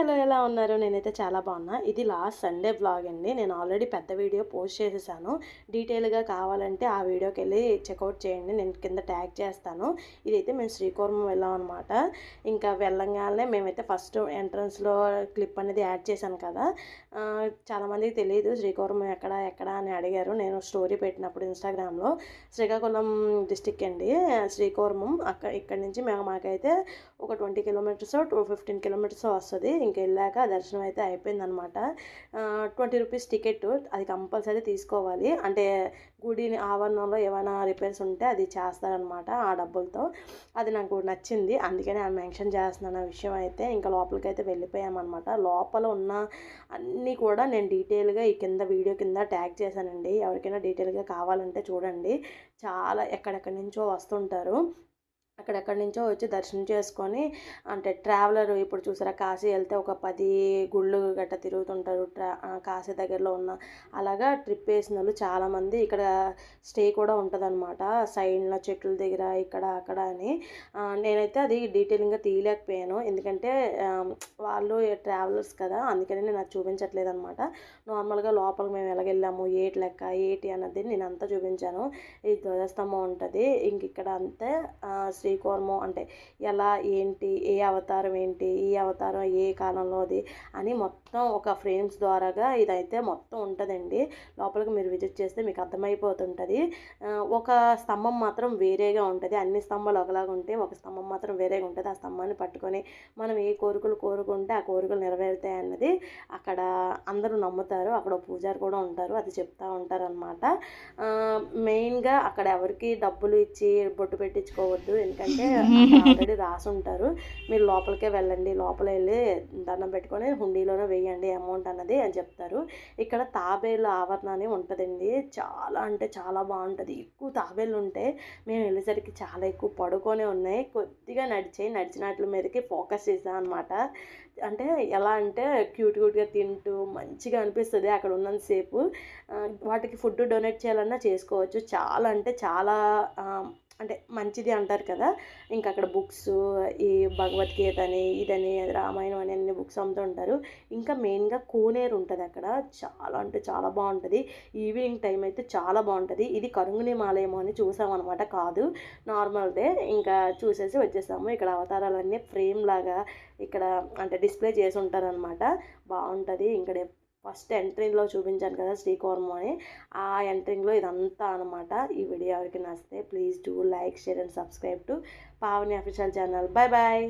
Hello ఎలా ఉన్నారు? నేనైతే చాలా బాగున్నా. ఇది లాస్ట్ సండే బ్లాగ్ అండి. నేను ఆల్రెడీ పెద్ద వీడియో పోస్ట్ చేసేసాను. డీటెయిల్గా కావాలంటే ఆ వీడియోకి వెళ్ళి చెక్అవుట్ చేయండి. నేను కింద ట్యాగ్ చేస్తాను. ఇదైతే మేము శ్రీకూర్మం వెళ్ళాం అనమాట ఇంకా వెళ్ళంగానే మేమైతే ఫస్ట్ ఎంట్రన్స్లో క్లిప్ అనేది యాడ్ చేశాను కదా. చాలామందికి తెలియదు శ్రీకూర్మం ఎక్కడ ఎక్కడ అని అడిగారు. నేను స్టోరీ పెట్టినప్పుడు ఇన్స్టాగ్రామ్లో శ్రీకాకుళం డిస్టిక్ అండి శ్రీకూర్మం. అక్కడ ఇక్కడి నుంచి మేము మాకైతే ఒక twenty kilometres two fifteen kilometres వస్తుంది. ఇంకెళ్ళాక దర్శనం అయితే అయిపోయిందనమాట ట్వంటీ రూపీస్ టికెట్ అది కంపల్సరీ తీసుకోవాలి. అంటే గుడిని ఆవరణంలో ఏమైనా రిపేర్స్ ఉంటే అది చేస్తారనమాట ఆ డబ్బులతో. అది నాకు నచ్చింది. అందుకనే ఆ మెన్షన్ చేస్తున్నాను ఆ విషయం అయితే ఇంకా లోపలికి అయితే వెళ్ళిపోయామన్నమాట లోపల ఉన్న అన్నీ కూడా నేను డీటెయిల్గా ఈ కింద వీడియో కింద ట్యాగ్ చేశానండి. ఎవరికైనా డీటెయిల్గా కావాలంటే చూడండి. చాలా ఎక్కడెక్కడి నుంచో వస్తుంటారు. అక్కడెక్కడి నుంచో వచ్చి దర్శనం చేసుకొని అంటే ట్రావెలర్ ఇప్పుడు చూసారా కాశీ వెళ్తే ఒక పది గుళ్ళు గట్ట తిరుగుతుంటారు ట్రా కాశీ దగ్గరలో ఉన్న అలాగా ట్రిప్ వేసిన వాళ్ళు చాలామంది ఇక్కడ స్టే కూడా ఉంటుందన్నమాట. సైడ్లో చెట్ల దగ్గర ఇక్కడ అక్కడ అని. నేనైతే అది డీటెయిలింగ్గా తీయలేకపోయాను. ఎందుకంటే వాళ్ళు ట్రావెలర్స్ కదా అందుకని నేను అది చూపించట్లేదు అనమాట నార్మల్గా లోపలికి మేము ఎలాగ వెళ్ళాము ఏటి లెక్క ఏటి అన్నది నేను అంతా చూపించాను. ఈ ధ్వజస్తంభం ఉంటుంది. ఇంక ఇక్కడ అంతే శ్రీ శ్రీకూర్మం అంటే ఎలా ఏంటి ఏ అవతారం ఏంటి ఈ అవతారం ఏ కాలంలోది అని మొత్తం ఒక ఫ్రేమ్స్ ద్వారాగా ఇదైతే మొత్తం ఉంటుందండి. లోపలికి మీరు విజిట్ చేస్తే మీకు అర్థమైపోతుంటుంది. ఒక స్తంభం మాత్రం వేరేగా ఉంటుంది. అన్ని స్తంభాలు ఒకలాగా ఉంటే ఒక స్తంభం మాత్రం వేరేగా ఉంటుంది. ఆ స్తంభాన్ని పట్టుకొని మనం ఏ కోరికలు కోరుకుంటే ఆ కోరికలు నెరవేరుతాయి అన్నది అక్కడ అందరూ నమ్ముతారు. అక్కడ పూజారి కూడా ఉంటారు. అది చెప్తూ ఉంటారు అనమాట మెయిన్గా అక్కడ ఎవరికి డబ్బులు ఇచ్చి బొట్టు పెట్టించుకోవద్దు. ఎందుకంటే ఆల్రెడీ రాసి ఉంటారు. మీరు లోపలికే వెళ్ళండి లోపల వెళ్ళి దండం పెట్టుకొని హుండీలోనే వేయండి అమౌంట్ అన్నది అని చెప్తారు. ఇక్కడ తాబేలు ఆవరణ అని ఉంటుందండి. చాలా అంటే చాలా బాగుంటుంది. ఎక్కువ తాబేలు ఉంటే మేము వెళ్ళేసరికి చాలా ఎక్కువ పడుకొనే ఉన్నాయి. కొద్దిగా నడిచాయి నడిచినట్ల మీదకి ఫోకస్ చేసాం అనమాట అంటే ఎలా అంటే క్యూట్ క్యూట్గా తింటూ మంచిగా అనిపిస్తుంది అక్కడ ఉన్నంతసేపు. వాటికి ఫుడ్ డొనేట్ చేయాలన్నా చేసుకోవచ్చు. చాలా అంటే చాలా అంటే మంచిది అంటారు కదా. ఇంకా అక్కడ బుక్స్ ఈ భగవద్గీత అని ఇదని రామాయణం అని అన్ని బుక్స్ అమ్ముతుంటారు. ఇంకా మెయిన్గా కోనేరు ఉంటుంది అక్కడ. చాలా అంటే చాలా బాగుంటుంది. ఈవినింగ్ టైం అయితే చాలా బాగుంటుంది. ఇది కరుంగుని మాలయమో అని చూసామన్నమాట. కాదు నార్మల్దే. ఇంకా చూసేసి వచ్చేసాము. ఇక్కడ అవతారాలన్నీ ఫ్రేమ్ లాగా ఇక్కడ అంటే డిస్ప్లే చేసి ఉంటారనమాట బాగుంటుంది. ఇక్కడ ఫస్ట్ ఎంట్రింగ్లో చూపించాను కదా శ్రీకోర్మం అని. ఆ ఎంట్రింగ్లో ఇదంతా అనమాట ఈ వీడియో ఎవరికి నచ్చితే please do like share and subscribe to Pavani official channel. Bye bye